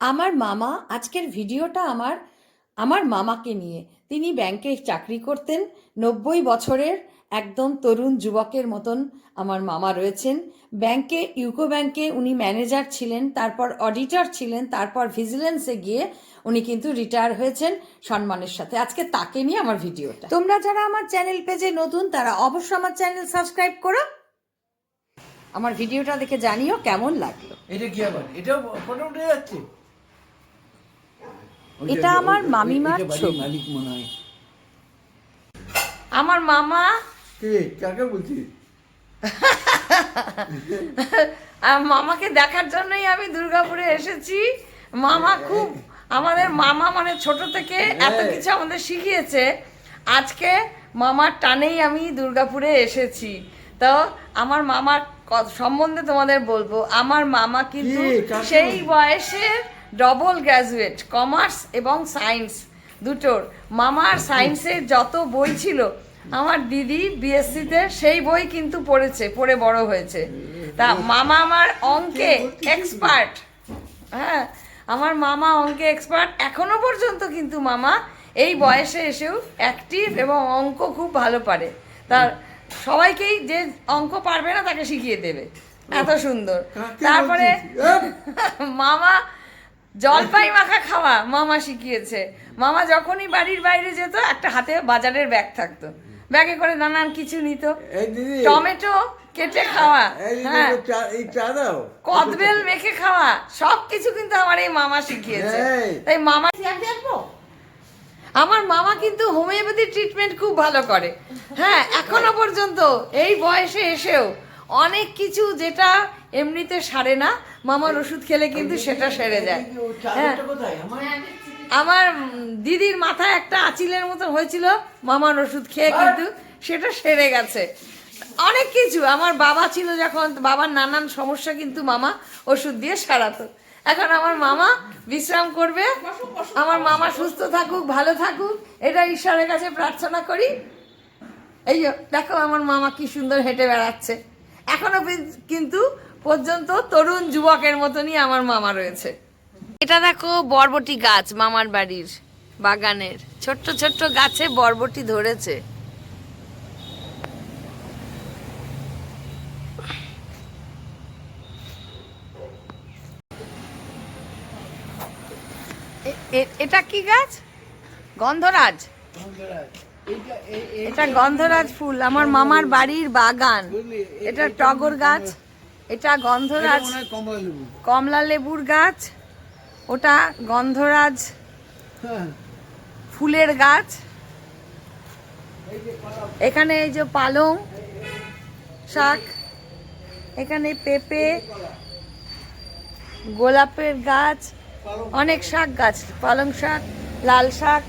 আমার মামা, আজকের ভিডিওটা আমার আমার মামাকে নিয়ে। তিনি ব্যাংকে চাকরি করতেন। নব্বই বছরের একদম তরুণ যুবকের মতন আমার মামা রয়েছেন। ব্যাংকে, ইউকো ব্যাংকে উনি ম্যানেজার ছিলেন, তারপর অডিটর ছিলেন, তারপর ভিজিলেন্সে গিয়ে উনি কিন্তু রিটায়ার হয়েছেন সম্মানের সাথে। আজকে তাকে নিয়ে আমার ভিডিওটা। তোমরা যারা আমার চ্যানেল পেজে নতুন, তারা অবশ্যই আমার চ্যানেল সাবস্ক্রাইব করো। আমার ভিডিওটা দেখে জানিও কেমন লাগল। এটা কি আবার? এটাও যাচ্ছে? এটা আমার মামিমার ছবি। মালিক মনে হয়। আমার মামা? কে? কাকে বলছিস আর মামাকে দেখার জন্যই আমি দুর্গাপুরে এসেছি। মামা খুব আমাদের মামা মানে ছোট থেকে এত হ্যাঁ। কিছু আমাদের শিখিয়েছে। আজকে মামার টানেই আমি দুর্গাপুরে এসেছি। তো আমার মামার সম্বন্ধে তোমাদের বলব। আমার মামা কিন্তু সেই বলছো? ডবল গ্র্যাজুয়েট কমার্স এবং সায়েন্স দুটোর। মামার সায়েন্সের যত বই ছিল আমার দিদি বিএসসিতে সেই বই কিন্তু পড়েছে পড়ে বড় হয়েছে। তা মামা আমার অঙ্কে এক্সপার্ট। হ্যাঁ আমার মামা অঙ্কে এক্সপার্ট। এখনও পর্যন্ত কিন্তু মামা এই বয়সে এসেও অ্যাক্টিভ এবং অঙ্ক খুব ভালো পারে। তার সবাইকেই যে অঙ্ক পারবে না তাকে শিখিয়ে দেবে। এত সুন্দর। তারপরে মামা জলপাই মাখা খাওয়া মামা শিখিয়েছে। মামা যখনই বাড়ির বাইরে যেত একটা হাতে বাজারের ব্যাগ থাকতো। ব্যাগে করে নানান কিছু নিত। টমেটো কেটে খাওয়া। হ্যাঁ। কদবেল মেখে খাওয়া। সব কিছু কিন্তু আমার এই মামা শিখিয়েছে। তাই মামা আমার মামা কিন্তু হোমিওপ্যাথি ট্রিটমেন্ট খুব ভালো করে। হ্যাঁ এখনও পর্যন্ত এই বয়সে এসেও অনেক কিছু যেটা এমনিতে সারে না মামার ওষুধ খেলে কিন্তু সেটা সেরে যায়। হ্যাঁ। আমার দিদির মাথায় একটা আচিলের মতো হয়েছিল মামার ওষুধ খেয়ে কিন্তু সেটা সেরে গেছে। অনেক কিছু আমার বাবা ছিল যখন বাবার নানান সমস্যা কিন্তু মামা ওষুধ দিয়ে সারাতো। এখন আমার মামা বিশ্রাম করবে আমার মামা সুস্থ থাকুক ভালো থাকুক এটা ঈশ্বরের কাছে প্রার্থনা করি। এই দেখো আমার মামা কি সুন্দর হেঁটে বেড়াচ্ছে। এখনও কিন্তু পর্যন্ত তরুণ যুবকের মতনই আমার মামা রয়েছে। এটা দেখো বরবটি গাছ মামার বাড়ির বাগানের। ছোট্ট ছোট্ট গাছে বরবটি ধরেছে। এটা কি গাছ? গন্ধরাজ। এই- এটা গন্ধরাজ ফুল আমার মামার বাড়ির বাগান। এটা টগর গাছ এটা গন্ধরাজ কমলা লেবুর গাছ ওটা গন্ধরাজ হ্যাঁ। ফুলের গাছ। এখানে এই যে পালং শাক এখানে পেঁপে গোলাপের গাছ অনেক শাক গাছ পালং শাক লাল শাক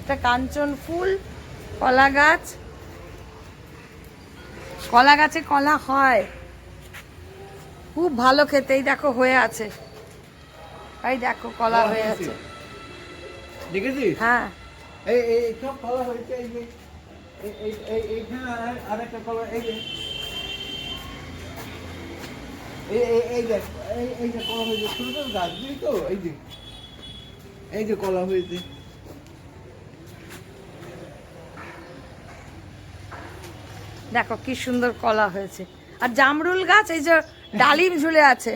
একটা কাঞ্চন ফুল। কলা গাছ। কলা গাছে কলা হয়। খুব ভালো খেতে এই দেখো হয়ে আছে। এই দেখো কলা হয়ে আছে। দেখেছিস? হ্যাঁ। এই এই সব কলা হয়েছে এই এই- এই এইখানে আরেকটা কলা এই এই এই এই দেখ এই এই যে কলা হয়েছে ছোট গাছ তো এই যে। এই যে কলা হয়েছে। দেখো কি সুন্দর কলা হয়েছে। আর জামরুল গাছ এই যে ডালিম ঝুলে আছে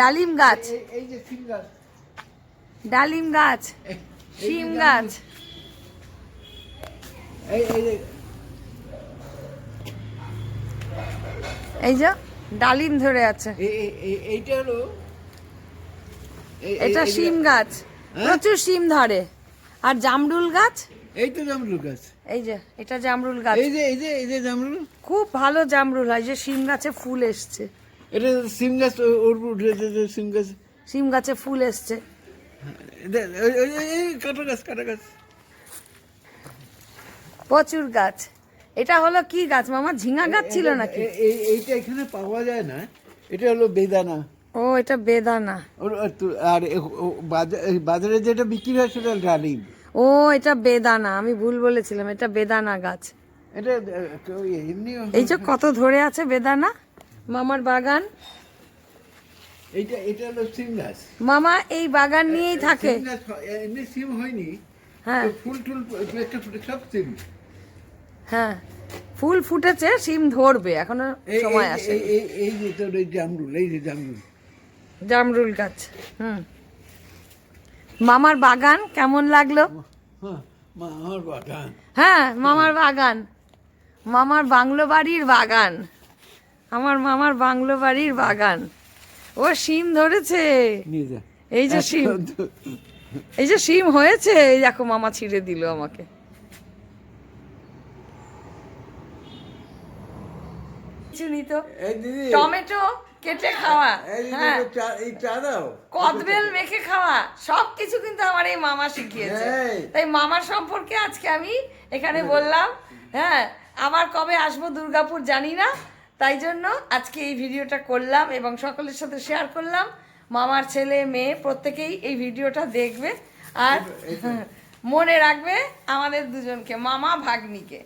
ডালিম গাছ। এই- যে সিম গাছ। ডালিম গাছ শিম গাছ। এই যে ডালিম ধরে আছে। এই- এই- এই- এইটা হলো এটা শিম গাছ। হ্যাঁ? প্রচুর শিম ধরে। আর জামরুল গাছ? এই তো জামরুল গাছ। এই যে এটা জামরুল গাছ। এই যে এই যে এই যে জামরুল। খুব ভালো জামরুল হয় যে শিম গাছে ফুল এসছে। এটা সিম গাছ ওর উঠেছে যে সিম গাছ। শিম গাছে ফুল এসছে। কাটা গাছ কাটা গাছ। প্রচুর গাছ। এটা হলো কি গাছ মামা? ঝিঙা গাছ ছিল নাকি? এইটা এখানে পাওয়া যায় না। এটা হলো বেদানা। ও এটা বেদানা। আর বাজারে যেটা বিক্রি হয় সেটা ডালিম ও এটা বেদানা আমি ভুল বলেছিলাম এটা বেদানা গাছ। এটা এই যে কত ধরে আছে বেদানা? মামার বাগান? এইটা এটা হলো সিম গাছ। মামা এই বাগান নিয়েই থাকে। সিম এমনি সিম হয়নি। হ্যাঁ। ফুল টুল একটা ফুটে সব সিম। হ্যাঁ। ফুল ফুটেছে সিম ধরবে এখনও সময় আছে এই এই এই যে তোর এই জামরুল এই যে জামরুল। জামরুল গাছ। হুম। মামার বাগান কেমন লাগল? হ্যাঁ বাগান। হ্যাঁ মামার বাগান। মামার বাংলো বাড়ির বাগান। আমার মামার বাংলো বাড়ির বাগান। ও শিম ধরেছে। এই যে শিম। এই যে শিম হয়েছে। এই দেখো মামা ছিঁড়ে দিল আমাকে। টমেটো? কেটে খাওয়া। হ্যাঁ। এই চা- দাও। কদবেল মেখে খাওয়া। সব কিছু কিন্তু আমার এই মামা শিখিয়েছে। তাই মামার সম্পর্কে আজকে আমি এখানে বললাম। হ্যাঁ আবার কবে আসব দুর্গাপুর জানি না। তাই জন্য আজকে এই ভিডিওটা করলাম এবং সকলের সাথে শেয়ার করলাম। মামার ছেলে মেয়ে প্রত্যেকেই এই ভিডিওটা দেখবে। আর মনে রাখবে আমাদের দুজনকে মামা ভাগ্নিকে।